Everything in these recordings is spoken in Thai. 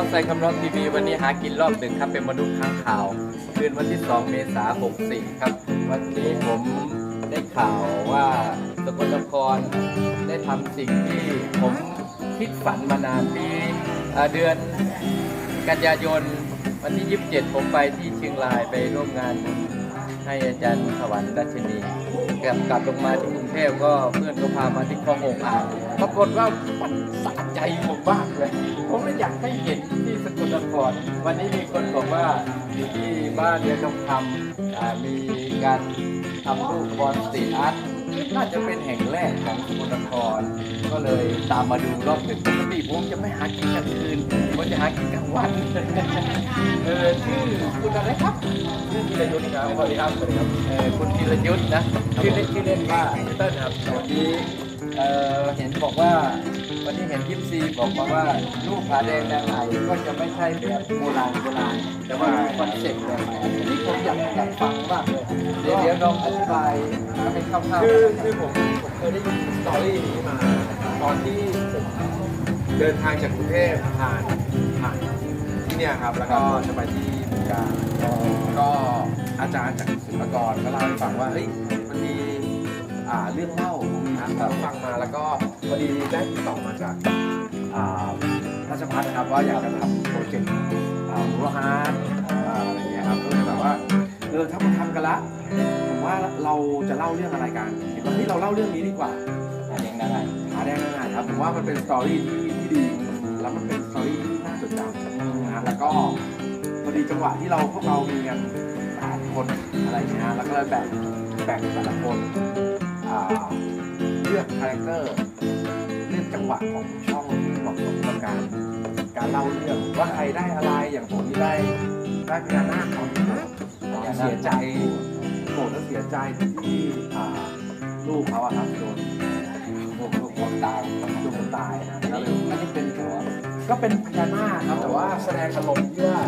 เข้าใส่คำร้องทีวีวันนี้หากินรอบดึกครับเป็นมนุษย์ค้างข่าว คืนวันที่ 2 เมษายน64 ครับ วันนี้ผมได้ข่าวว่าสกลนครได้ทำสิ่งที่ผมคิดฝันมานานปีเดือนกันยายนวันที่ 27 ผมไปที่เชียงรายไปร่วมงานให้อาจารย์สวรรค์ดัชนีกลับกลับลงมาที่กรุงเทพก็เพื่อนก็พามาที่คลององอ่างปรากฏว่ามันสะใจผมมากเลย ผมไม่อยากให้เห็น วันนี้มีคนบอกว่าอยู่ที่บ้านเรือนทองคำอ่ามีการทำรูปบอลสตรีทอาร์ตน่าจะเป็นแห่งแรกของสกลนครก็เลยตามมาดูรอบดึกปกติผมจะไม่หากินกลางคืนผมจะหากินกลางวันเออชื่อคุณอะไรครับชื่อธีรยุทธ์ครับสวัสดีครับสวัสดีครับเออคุณธีรยุทธ์นะชื่อเล่นชื่อเล่นว่าพี่เติ้ลครับวันนี้ เออเห็นบอกว่าวันนี้เห็นยิปซีบอกมาว่าลูกผาแดงนางไหนก็จะไม่ใช่แบบโบราณโบราณแต่ว่าคอนเซ็ปต์แบบใหม่อันนี้ผมอยากอยากฟังมากเลยเดี๋ยวเดี๋ยวลองอธิบายให้คร่าวๆคือคือผมผมเคยได้ยินสตอรี่นี้มาตอนที่ผมเดินทางจากกรุงเทพผ่านผ่านที่เนี่ยครับแล้วก็จะไปที่บึงการก็อาจารย์จากศิลปากรก็เล่าให้ฟังว่าเฮ้ยมันมีเรื่องเล่า ครับฟังมาแล้วก็พอดีได้ติดต่อมาจากอ่าราชพัฒนะครับว่าอยากจะทำโปรเจกต์อ่ามูลฮาร์ดอะไรอย่างเงี้ยครับก็เลยแบบว่าเออถ้ามาทำกันละผมว่าเราจะเล่าเรื่องอะไรกันเห็นว่าเฮ้ยเราเล่าเรื่องนี้ดีกว่าผาแดงงไหนหาได้ง่ายๆครับผมว่ามันเป็นสตอรี่ที่ที่ดีแล้วมันเป็นสตอรี่ที่น่าจดจำนะแล้วก็พอดีจังหวะที่เราพวกเรามีกันสามคนอะไรอย่างเงี้ยแล้วก็เลยแบ่งแบ่งแต่ละคนอ่า คาแรคเตอร์เลือกจังหวะของช่องที่เหมาะสมกับการ การเล่าเรื่องว่าใครได้อะไรอย่างผมนี่ได้ได้พญานาคของเสียใจโกรธและเสียใจที่ลูกเขาอะครับโดนลูกลูกคนตายโดนตายนะก็เลยอันนี้เป็นหัวก็เป็นพญานาคครับแต่ว่าแสดงอารมณ์ที่ว่า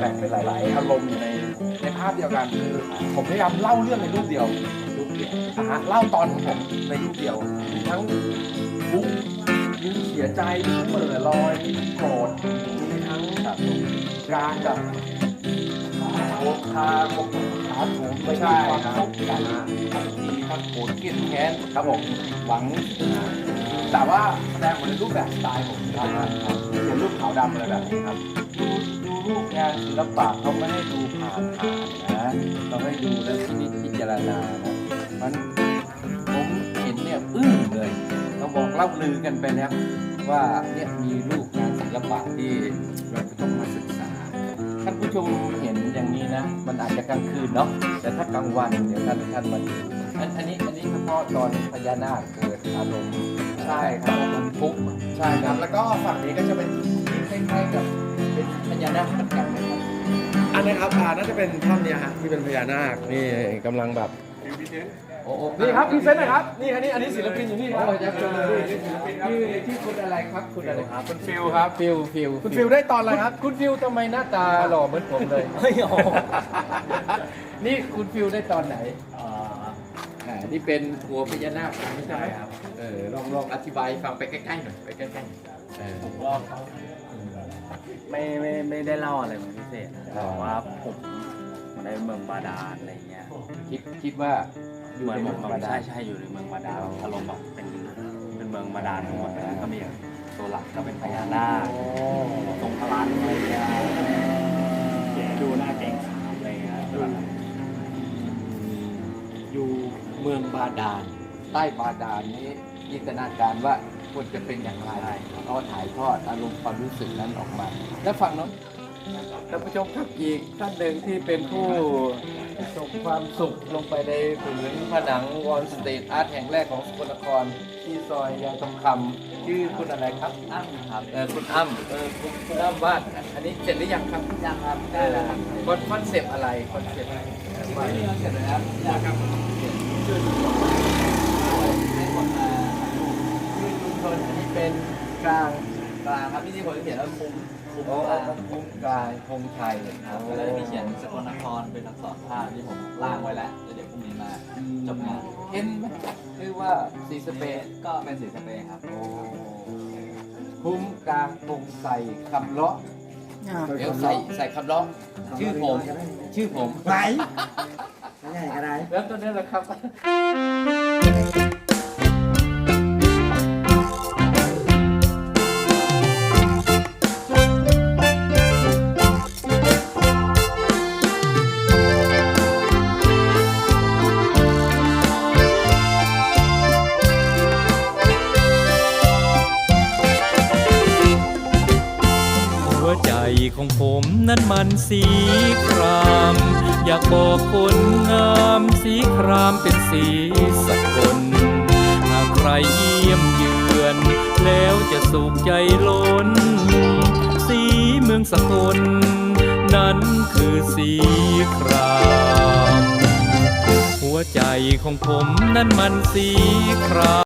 แบ่งเป็นหลาย ๆ อารมณ์อยู่ในในภาพเดียวกันคือผมพยายามเล่าเรื่องในรูปเดียวลูกเดียวนะฮะเล่าตอนของผมในรูปเดียวมีทั้งทุกมีเสียใจมีทั้งเหม่อลอยมีทั้งโกรธมีทั้งแบบการแบบโคคาโคขาโถมไม่ใช่ครับทั้งดีทั้งโกรธเกลียดแค้นครับผมหวังแต่ว่าแสดงมาในรูปแบบสไตล์ผมครับาวดำอะไรแบบนี้ครับ ดูดูรูปงานศิลปะเขาไม่ให้ดูผ่านผ่านนะเราให้ดูแล้วพิจพิจารณานะมันผมเห็นเนี่ยอึ้งเลยเราบอกเล่าลือกันไปแล้วว่าเนี่ยมีรูปงานศิลปะที่เราจะต้องมาศึกษาท่านผู้ชมเห็นอย่างนี้นะ มันอาจจะกลางคืนเนาะแต่ถ้ากลางวันเดี๋ยวท่านท่านมาดู อันอันนี้อันนี้เฉพาะตอนพญานาคเกิดอารมณ์ใช่ครับ อารมณ์ทุกข์ใช่ครับ แล้วก็ฝั่งนี้ก็จะเป็นคล้ายๆกับเป็นพญานาคเหมือนกันนะครับอันนี้ครับอ่าน่าจะเป็นท่อนเนี้ยฮะที่เป็นพญานาคนี่กำลังแบบโอ้โหนี่ครับพรีเซนต์หน่อยครับนี่อันนี้อันนี้ศิลปินอยู่นี่ครับโอ้ยยักษ์เจอเลยชื่อชื่อคุณอะไรครับคุณอะไรครับคุณฟิลครับฟิลฟิลคุณฟิลได้ตอนอะไรครับคุณฟิลทำไมหน้าตาหล่อเหมือนผมเลยเฮ้ยโอ้นี่คุณฟิลได้ตอนไหน อ่านี่เป็นหัวพญานาคไม่ใช่ไหมครับเออลองลองอธิบายให้ฟังไปใกล้ๆหน่อยไปใกล้ๆเออ ไม่ไม่ไม่ได้เล่าอะไรเป็นพิเศษนะอ๋อแต่ว่าผมในเมืองบาดาลอะไรเงี้ยคิดคิดว่าอยู่เหมือนในผเมืมองแบบบาดาใช่ล ใช่อยู่ในเมืองบาดาลอารมณ์แบบเป็นเป็นเมืองบาดาลทั้งหมดเลยก็มีตัวหลักก็เป็นพญานาคทรงพลังอะไรเงี้ยเขียนดูหน้าเก่ง เมืองบาดาลใต้บาดาลนี้จินตนาการว่าควรจะเป็นอย่างไรเอาถ่ายทอดอารมณ์ความรู้สึกนั้นออกมา แล้วฝั่งโน้นท่านผู้ชมครับอีกท่านหนึ่งที่เป็นผู้ส่งความสุขลงไปในผืนผนังวอลสตรีทอาร์ตแห่งแรกของสกลนคร ที่ซอยยางทองคำชื่อคุณอะไรครับอ้ำครับเออคุณอ้ำเออคุณคุณอ้ำวาดอันนี้เสร็จหรือยังครับยังครับเออคอนคอนเซปต์อะไรคอนเซปต์อะไรไม่เสร็จแล้วนะครับ ชื่อชุมชนให้คนมาชื่อชุมชนอันนี้เป็นกลางกลางครับที่ที่ผมเขียนว่าคุมคุมโอ้กลางคุ้มกลางธงชัยครับแล้วก็จะมีเขียนสกลนครเป็นอักษรภาพที่ผมล่างไว้แล้วแล้วเดี๋ยวพรุ่งนี้มาจบงานเห็นไหมคือว่าสีสเปรย์ก็เป็นสีสเปรย์ครับคุ้มกลางปงใส่คำเลาะเดี๋ยวใส่ใส่คำเลาะชื่อผม ชื่อผมไหน ไหนก็ได้แล้วตัวนี้แหละครับ ผมนั้นมันสีคราม อยากบอกคนงามสีครามเป็นสีสกลหากใครเยี่ยมเยือน แล้วจะสุขใจล้น สีเมืองสกลนั้นคือสีคราม หัวใจของผมนั้นมันสีคราม